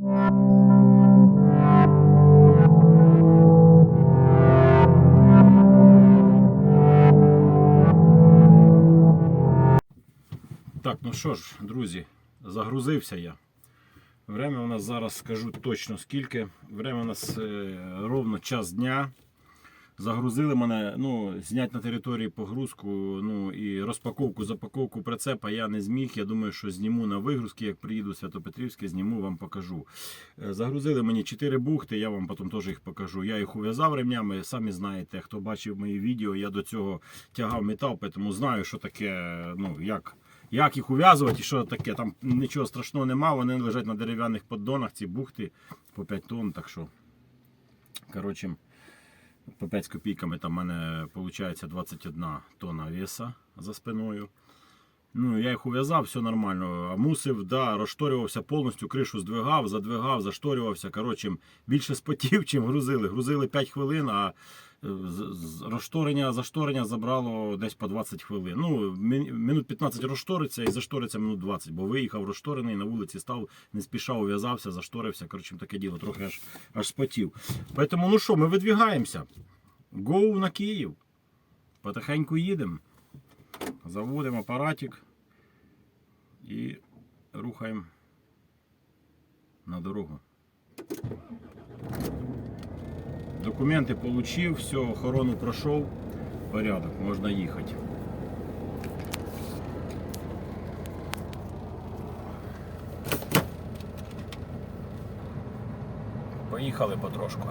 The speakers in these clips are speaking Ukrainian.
Так, ну що ж, друзі, загрузився я. Время у нас зараз скажу точно скільки. Время у нас е, ровно час дня. Загрузили мене, ну, зняти на території погрузку, ну і розпаковку, запаковку прицепа я не зміг. Я думаю, що зніму на вигрузки, як приїду в Святопетрівське, зніму, вам покажу. Е, Загрузили мені 4 бухти, я вам потім теж їх покажу. Я їх ув'язав ремнями, самі знаєте, хто бачив мої відео, я до цього тягав метал, тому знаю, що таке, ну, як. Як їх ув'язувати і що таке? Там нічого страшного нема, вони лежать на дерев'яних поддонах, ці бухти по 5 тонн, так що. Коротше, по 5 копійками там в мене виходить 21 тонна веса за спиною. Ну, я їх ув'язав, все нормально. Мусив, да, розшторювався повністю, кришу здвигав, задвигав, зашторювався. Коротше, більше спотів, чим грузили. Грузили 5 хвилин, а е, розшторення, зашторення забрало десь по 20 хвилин. Ну, минут 15 розшториться і зашториться минут 20, бо виїхав розшторений, на вулиці став, не спішав, ув'язався, зашторився. Коротше, таке діло, трохи аж, аж спотів. Тому, ну що, ми видвігаємося. Гоу на Київ. Потихеньку їдемо. Заводимо апаратик і рухаємо на дорогу. Документи отримав, все, охорону пройшов. Порядок, можна їхати. Поїхали потрошку.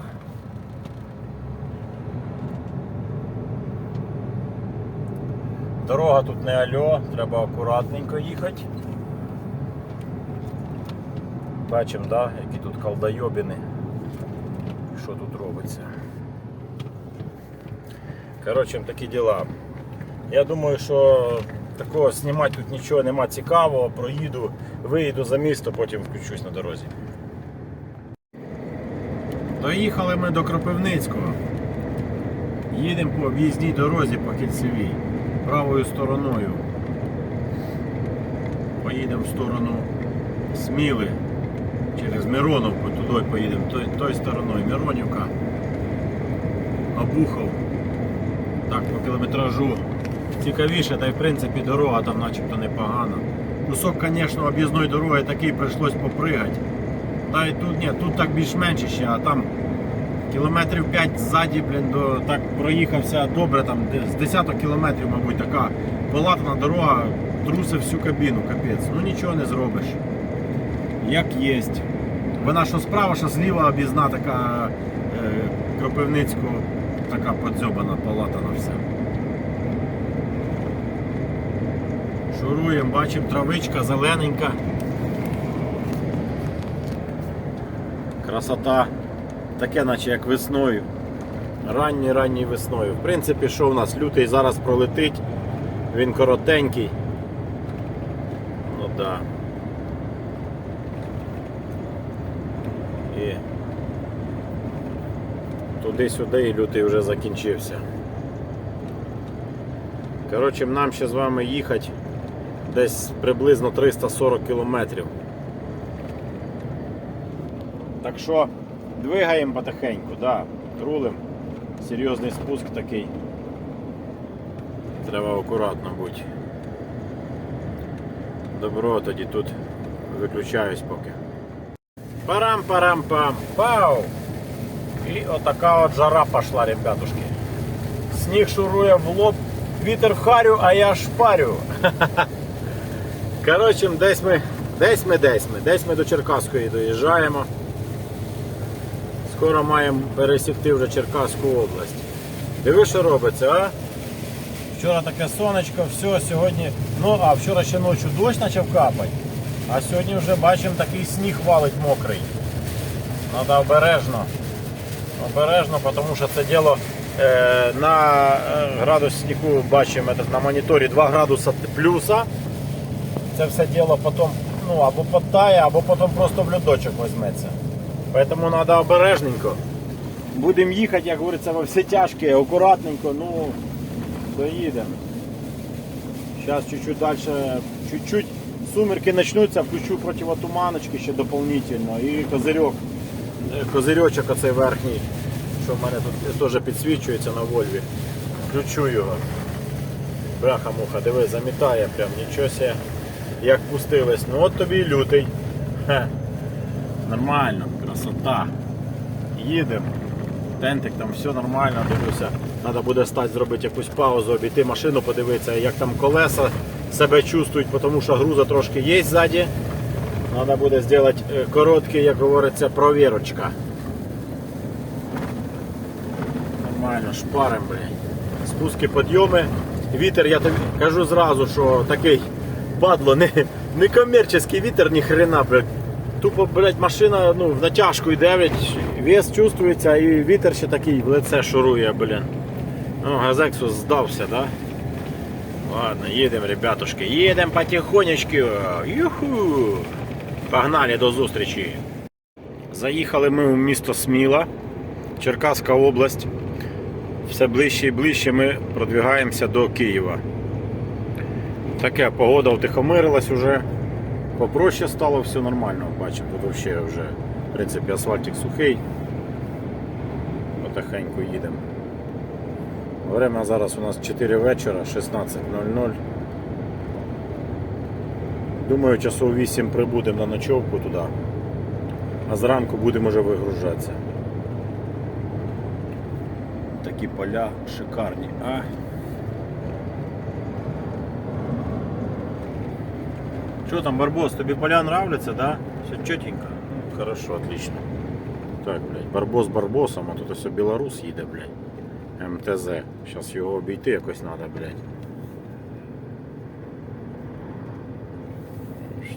Дорога тут не альо, треба акуратненько їхати. Бачимо, да, які тут колдойобіни. Що тут робиться. Коротше, такі діла. Я думаю, що такого знімати тут нічого нема цікавого. Проїду, виїду за місто, потім включусь на дорозі. Доїхали ми до Кропивницького. Їдемо по об'їзній дорозі по кільцевій, правою стороною. Поїдемо в сторону Сміли. Через Мироновку туди поїдемо, той, той стороною. Миронівка. Обухов. Так, по кілометражу цікавіше, та й в принципі дорога там начебто непогана. Кусок, звісно, об'їзної дороги такий прийшлось попригати. Та й тут ні, тут так більш-менше ще, а там кілометрів 5 ззаді, блін, до, так проїхався добре, там з десяток кілометрів, мабуть, така полатана дорога, трусив всю кабіну, капець. Ну нічого не зробиш. Як єсть. Вона що справа, що зліва об'їзна така е, Кропивницького, така подзьобана, полатана вся. Шуруємо, бачимо, травичка зелененька. Красота. Таке, наче як весною. Ранній ранній весною. В принципі, що в нас лютий зараз пролетить. Він коротенький. Ну да. І туди-сюди і лютий вже закінчився. Коротше, нам ще з вами їхати десь приблизно 340 кілометрів. Так що двигаємо потихеньку, да, рулим. Серйозний спуск такий. Треба акуратно бути. Добро, тоді тут виключаюсь поки. Парам-парам-пам. Пау! І отака от жара пошла, ребятушки. Сніг шурує в лоб, вітер харю, а я шпарю. Коротше, десь ми, десь ми, десь ми, десь ми до Черкаської доїжджаємо. Скоро маємо пересікти вже Черкаську область. Диви, що робиться, а? Вчора таке сонечко, все, сьогодні. Ну, а вчора ще ночі дощ почав капати. А сьогодні вже бачимо такий сніг валить мокрий. Треба обережно. Обережно, тому що це діло е, на е, градуснику бачимо на моніторі 2 градуса плюса. Це все діло потім ну, або подтає, або потім просто в льодочок візьметься. Тому треба обережненько. Будемо їхати, як говориться, во все тяжке, акуратненько, ну, доїдемо. Зараз чуть-чуть далі, чуть-чуть Сумерки почнуться, включу противотуманочки ще дополнительно. І козирьок, е, козирьочок оцей верхній, що в мене тут теж підсвічується на Вольві. Включу його. Бляха-муха, диви, замітає прям, нічого себе, як пустилось. Ну от тобі і лютий. Хе. Нормально, красота. Їдемо. Тентик там все нормально, дивлюся. Треба буде стати зробити якусь паузу, обійти машину, подивитися, як там колеса себе чувствують, тому що груза трошки є ззаді. Треба буде зробити е, короткий, як говориться, провірочка. Нормально, шпарим, блядь. Спуски, підйоми. Вітер, я тобі кажу зразу, що такий падло, не, не комерційний вітер, ні хрена, блядь. Тупо, блядь, машина ну, в натяжку йде, вес чувствується і вітер ще такий в лице шурує, блін. Ну, газексус здався, да? Ладно, їдемо, ребятушки, їдемо потихонечку. Юху! Погнали до зустрічі. Заїхали ми в місто Сміла, Черкаська область. Все ближче і ближче ми продвигаємося до Києва. Таке погода втихомирилась уже. Попроще стало, все нормально. Бачимо, тут взагалі вже, в принципі, асфальтик сухий. Потихеньку їдемо. Время зараз у нас 4 вечора, 16.00. Думаю, часов 8 прибудемо на ночовку туди. А зранку будемо вже вигружатися. Такі поля шикарні, а? Что там, Барбос, тобі поля нравляться, да? Все чотенько. Хорошо, отлично. Так, блядь, Барбос барбосом, а тут ось білорус їде, блядь. МТЗ. Зараз його обійти якось треба, блядь.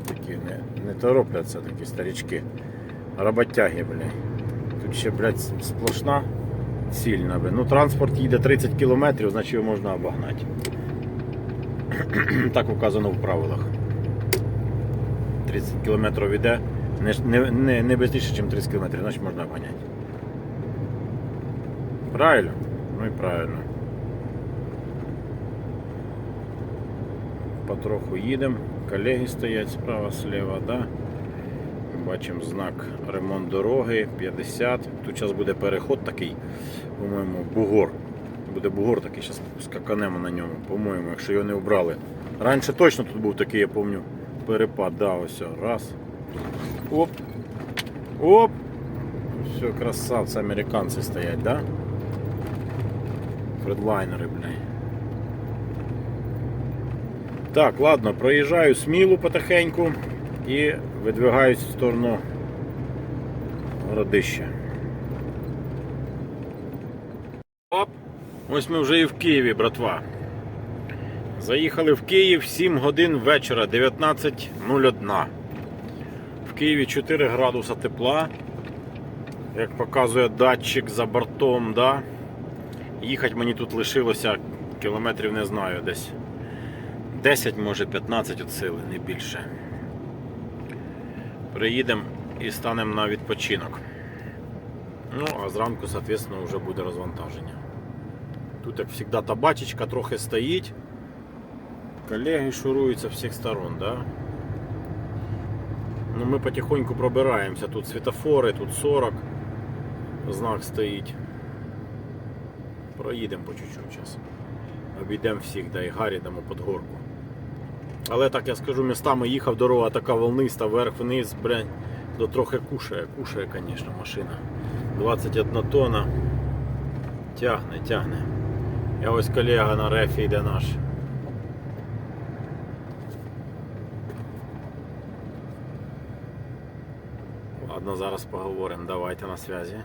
Такі не, не торопляться такі старички. Роботяги, блядь. Тут ще, блядь, сплошна сильна, блядь. Ну, транспорт їде 30 км, значить його можна обогнати. так вказано в правилах. 30 км іде, не, не, не, не швидше, ніж 30 км, значить можна обганяти. Правильно? Ну і правильно. Потроху їдемо, колеги стоять справа, слева, да? Бачимо знак ремонт дороги 50. Тут зараз буде переход такий, по-моєму, бугор. Буде бугор такий, зараз скаканемо на ньому, по-моєму, якщо його не вбрали. Раніше точно тут був такий, я пам'ятаю, перепад, да, ось. Раз. Оп. Оп. Все, красавці, американці стоять, да? Фредлайнери, блядь. Так, ладно, проїжджаю смілу потихеньку і видвигаюсь в сторону городища. Оп! Ось ми вже і в Києві, братва. Заїхали в Київ 7 годин вечора, 19.01. В Києві 4 градуса тепла. Як показує датчик за бортом, да? Їхати мені тут лишилося кілометрів, не знаю, десь 10, може 15 від сили, не більше. Приїдемо і станемо на відпочинок. Ну, а зранку, соответственно, вже буде розвантаження. Тут, як завжди, табачечка трохи стоїть. Колеги шуруються з всіх сторон, да? Ну, ми потихоньку пробираємося. Тут світофори, тут 40, знак стоїть. Проїдемо по чуть-чуть зараз. Обійдемо всіх, да і Гаррі дамо під горку. Але так я скажу, містами їхав, дорога така волниста, вверх-вниз, блядь, до трохи кушає, кушає, звісно, машина. 21 тонна. Тягне, тягне. Я ось колега на рефі йде наш. Ладно, зараз поговоримо. Давайте на зв'язі.